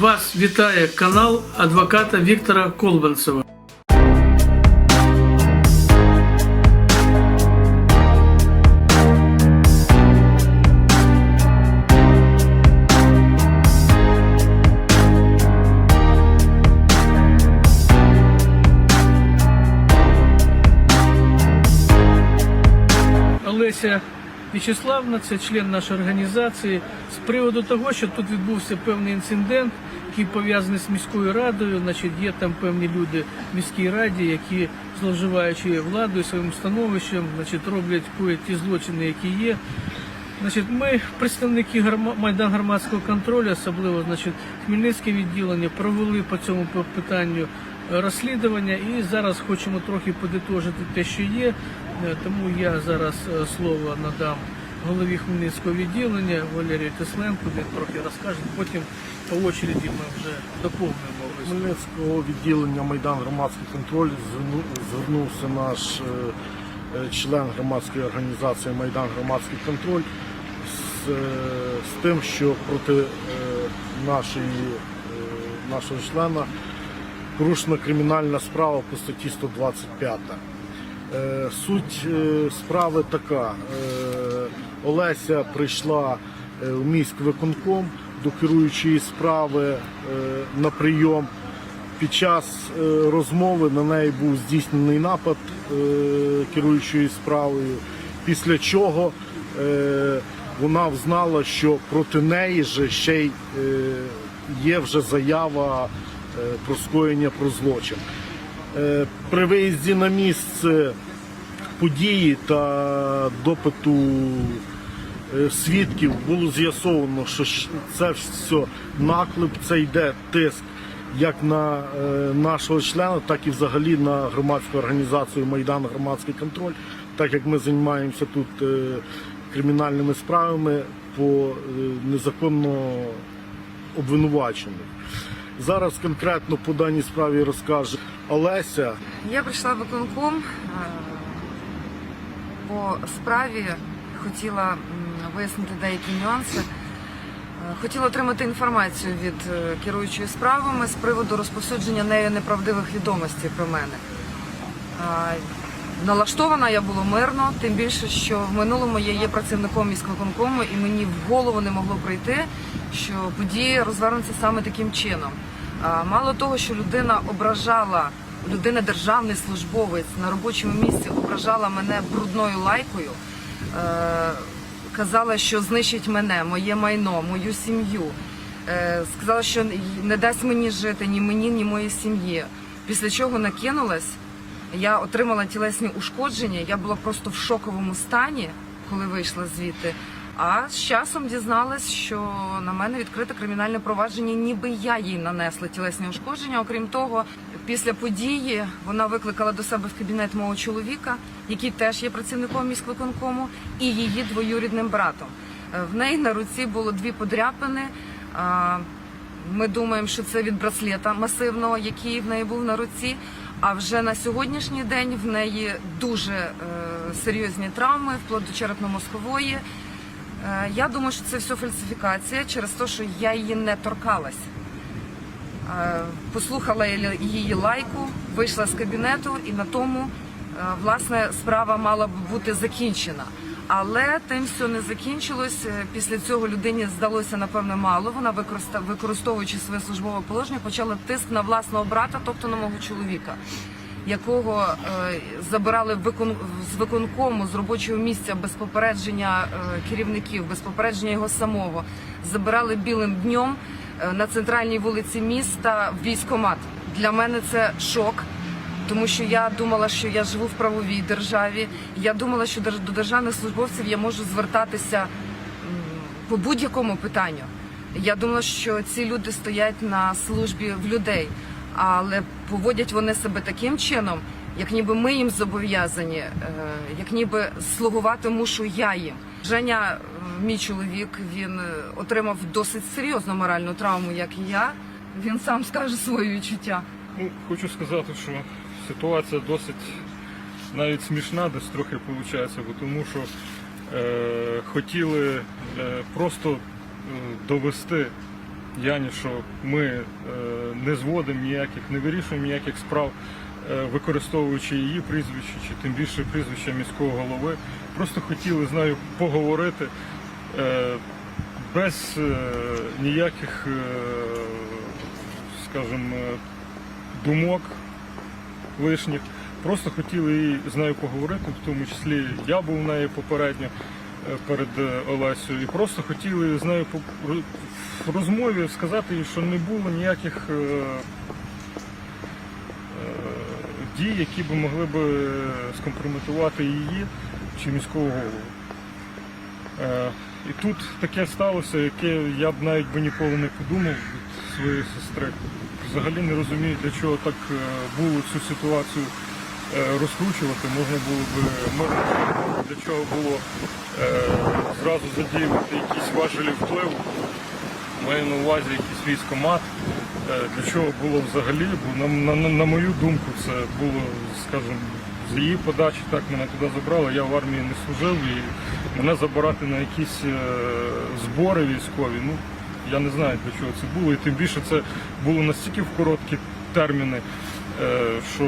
Вас вітає канал адвоката Віктора Колбанцева. Олеся В'ячеславна, це член нашої організації, з приводу того, що тут відбувся певний інцидент, який пов'язаний з міською радою. Значить, є там певні люди в міській раді, які зловживаючи владою своїм становищем, значить, роблять ті злочини, які є. Значить, ми, представники Майдан громадського контролю, особливо значить, Хмельницьке відділення, провели по цьому питанню розслідування і зараз хочемо трохи подитожити те, що є. Е, Тому я зараз е, слово надам голові Хмельницького відділення Валерію Тесленку, він трохи розкаже, потім по очереді ми вже доповнимо. Хмельницького відділення Майдан громадський контроль звернувся наш е, член громадської організації Майдан громадський контроль з, з тим, що проти нашої, нашого члена порушена кримінальна справа по статті 125. Е, Суть е, справи така. Е, Олеся прийшла в міськвиконком до керуючої справи на прийом. Під час розмови на неї був здійснений напад керуючою справою, після чого вона взнала, що проти неї же ще є вже заява про скоєння про злочин. Е, При виїзді на місце події та допиту е, свідків було з'ясовано, що це все наклеп, це йде тиск як на е, нашого члена, так і взагалі на громадську організацію Майдан Громадський контроль, так як ми займаємося тут е, кримінальними справами по е, незаконно обвинувачених. Зараз конкретно по даній справі розкаже Олеся. Я прийшла виконком е, по справі, хотіла вияснити деякі нюанси. Е, Хотіла отримати інформацію від е, керуючої справами з приводу розповсюдження нею неправдивих відомостей про мене. Налаштована я була мирно, тим більше, що в минулому я є працівником міськвиконкому і мені в голову не могло прийти, що події розвернуться саме таким чином. Мало того, що людина ображала, людина державний службовець на робочому місці ображала мене брудною лайкою, е, казала, що знищить мене, моє майно, мою сім'ю. Е, Сказала, що не дасть мені жити ні мені, ні моїй сім'ї. Після чого накинулась. Я отримала тілесні ушкодження. Я була просто в шоковому стані, коли вийшла звідти. А з часом дізналась, що на мене відкрите кримінальне провадження, ніби я їй нанесла тілесні ушкодження. Окрім того, після події вона викликала до себе в кабінет мого чоловіка, який теж є працівником міськвиконкому, і її двоюрідним братом. Е, В неї на руці було дві подряпини. Ми думаємо, що це від браслета масивного, який в неї був на руці. А вже на сьогоднішній день в неї дуже е, серйозні травми, вплоть до черепно-мозкової. Е, я думаю, що це все фальсифікація через те, що я її не торкалась. Е, послухала її лайку, вийшла з кабінету, і на тому е, власне справа мала б бути закінчена. Але тим все не закінчилось. Після цього людині здалося напевне мало. Вона використовуючи своє службове положення, почала тиск на власного брата, тобто на мого чоловіка, якого е, забирали з виконкому з робочого місця без попередження е, керівників, без попередження його самого. Забирали білим днем е, на центральній вулиці міста в військкомат. Для мене це шок. Тому що я думала, що я живу в правовій державі. Я думала, що до державних службовців я можу звертатися по будь-якому питанню. Я думала, що ці люди стоять на службі в людей, але поводять вони себе таким чином, як ніби ми їм зобов'язані, е, як ніби слугувати мушу я їм. Женя, е, мій чоловік, він е, отримав досить серйозну моральну травму, як і я. Він сам скаже свої відчуття. Ну, хочу сказати, що ситуація досить навіть смішна, десь трохи виходить, бо тому що е, хотіли е, просто довести Яні, що ми е, не зводимо ніяких, не вирішуємо ніяких справ, е, використовуючи її прізвище, чи тим більше прізвище міського голови. Просто хотіли з нею поговорити е, без ніяких, скажімо, думок лишніх. Просто хотіли їй з нею поговорити, в тому числі я був у неї попередньо перед е, Олесею, і просто хотіли з нею в розмові сказати їй, що не було ніяких е, е, дій, які б могли б е, скомпрометувати її чи міського голову. Е, І тут таке сталося, яке я б навіть би ніколи не подумав від своєї сестри. Взагалі не розумію, для чого так е, було цю ситуацію е, розкручувати. Можна було б для чого було е, зразу задіювати якісь важелі впливу. Маю на увазі якийсь військомат. Е, Для чого було взагалі? Бо на, на, на мою думку, це було, скажімо, з її подачі так мене туди забрали. Я в армії не служив і мене забирати на якісь е, збори військові. Ну я не знаю для чого це було. І тим більше це було настільки в короткі терміни, е, що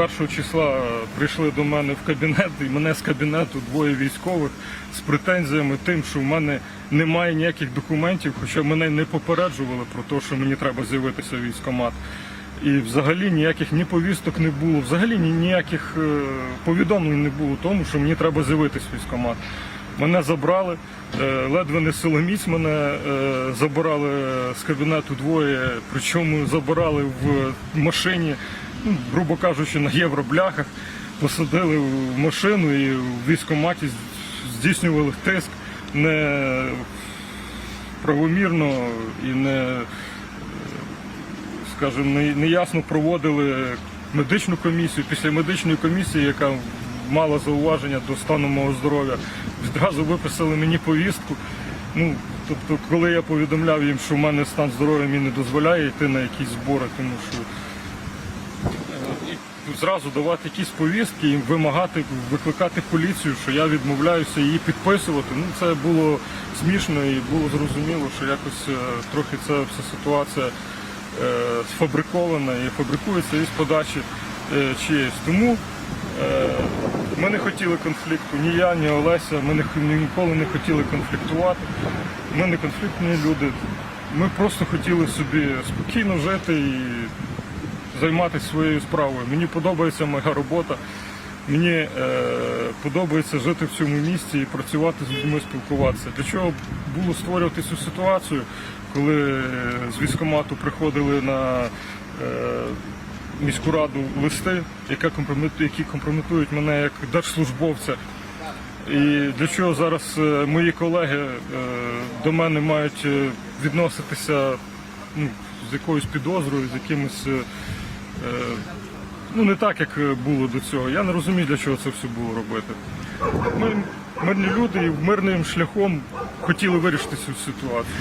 першого числа прийшли до мене в кабінет, і мене з кабінету двоє військових з претензіями тим, що в мене немає ніяких документів, хоча мене не попереджували про те, що мені треба з'явитися в військкомат. І взагалі ніяких ні повісток не було, взагалі ніяких е, повідомлень не було тому, що мені треба з'явитися в військкомат. Мене забрали, е, ледве не силоміць мене е, забирали з кабінету двоє, причому забирали в машині, ну, грубо кажучи, на євробляхах, посадили в машину і в військкоматі здійснювали тиск не правомірно і не скажімо, не- неясно проводили медичну комісію. Після медичної комісії, яка мала зауваження до стану мого здоров'я, відразу виписали мені повістку. Ну, тобто, коли я повідомляв їм, що в мене стан здоров'я мені не дозволяє йти на якісь збори, тому що зразу давати якісь повістки і вимагати викликати поліцію, що я відмовляюся її підписувати. Ну це було смішно і було зрозуміло, що якось е, трохи ця вся ситуація е, сфабрикована і фабрикується із подачі е, чиєїсь. Тому е, ми не хотіли конфлікту, ні я, ні Олеся. Ми не, ніколи не хотіли конфліктувати. Ми не конфліктні люди. Ми просто хотіли собі спокійно жити і займатися своєю справою. Мені подобається моя робота. Мені е, подобається жити в цьому місті і працювати з людьми, спілкуватися. Для чого було створювати цю ситуацію, коли е, з військкомату приходили на е, міську раду листи, які компрометують мене як держслужбовця. І для чого зараз е, мої колеги е, до мене мають відноситися ну, з якоюсь підозрою, з якимось. Е, Ну, не так, як е, було до цього. Я не розумію, для чого це все було робити. Ми мирні люди і мирним шляхом хотіли вирішити цю ситуацію.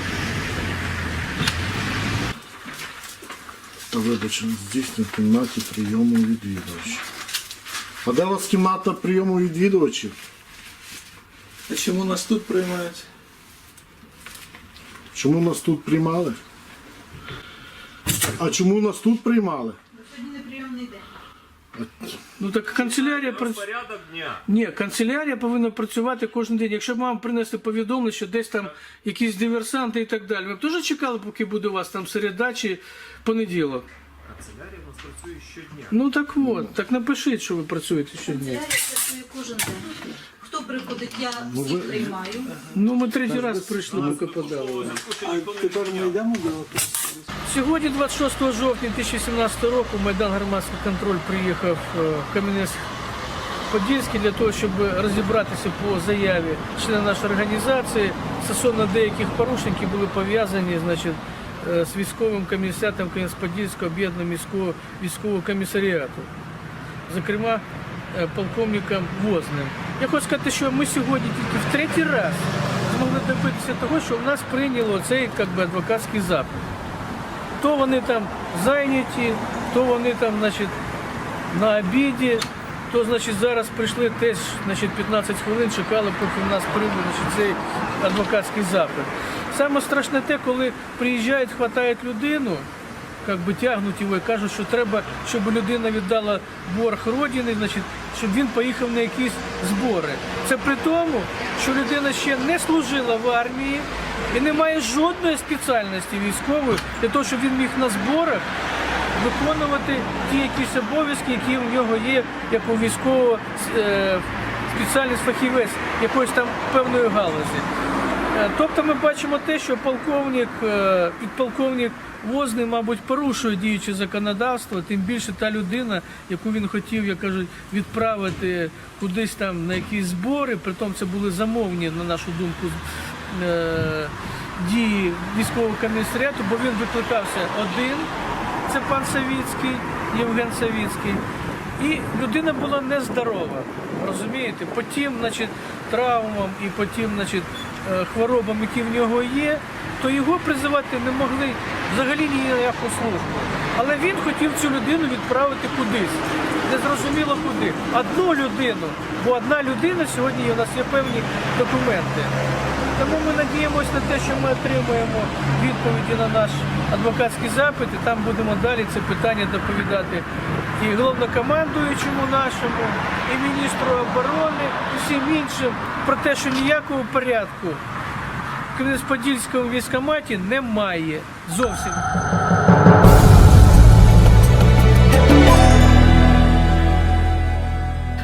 Видача здійснює в кімнаті прийому відвідувачів. А де у вас кімната прийому відвідувачів? А чому нас тут приймають? Чому нас тут приймали? А чому нас тут приймали? Ну так канцелярія. Порядок дня. Ні, канцелярія повинна працювати кожен день. Якщо б вам принесли повідомлення, що десь там якісь диверсанти і так далі, ви б теж чекали, поки буде у вас там середа чи понеділок. Канцелярія у нас працює щодня. Ну так от, так напишіть, що ви працюєте щодня. Канцелярія працює кожен день. Хто приходить, я всіх приймаю. Ну ми третій раз прийшли, поки подали. А тепер ми йдемо до Сьогодні, 26 жовтня 2017 року, Майдан громадський контроль приїхав е, в Кам'янець-Подільський для того, щоб розібратися по заяві члена нашої організації стосовно деяких порушень, які були пов'язані значить, з військовим комісаріатом Кам'янець-Подільського об'єднаного міського військового комісаріату. Зокрема, е, полковником Возним. Я хочу сказати, що ми сьогодні тільки в третій раз змогли добитися того, що в нас прийняло цей як би, адвокатський запит то вони там зайняті, то вони там, значить, на обіді, то значить зараз прийшли теж значить, 15 хвилин, чекали, поки в нас прийде значить, цей адвокатський запит. Саме страшне те, коли приїжджають, хватають людину, як би тягнуть його і кажуть, що треба, щоб людина віддала борг родини, значить, щоб він поїхав на якісь збори. Це при тому, що людина ще не служила в армії і не має жодної спеціальності військової для того, щоб він міг на зборах виконувати ті якісь обов'язки, які в нього є, як у військового е, спеціальність фахівець якоїсь там певної галузі. Е, Тобто ми бачимо те, що полковник, е, підполковник Возний, мабуть, порушує діюче законодавство, тим більше та людина, яку він хотів, як кажуть, відправити кудись там на якісь збори, притом це були замовні, на нашу думку, дії військового комісаріату, бо він викликався один, це пан Савіцький, Євген Савіцький. І людина була нездорова, розумієте, по тим, значить, травмам і по тим, значить, е, хворобам, які в нього є, то його призивати не могли взагалі ніяку службу. Але він хотів цю людину відправити кудись. Незрозуміло куди. Одну людину, бо одна людина сьогодні у нас є певні документи. Тому ми надіємося на те, що ми отримаємо відповіді на наш адвокатський запит, і там будемо далі це питання доповідати і головнокомандуючому нашому, і міністру оборони, і всім іншим про те, що ніякого порядку в Кам'янець-Подільському військкоматі немає зовсім.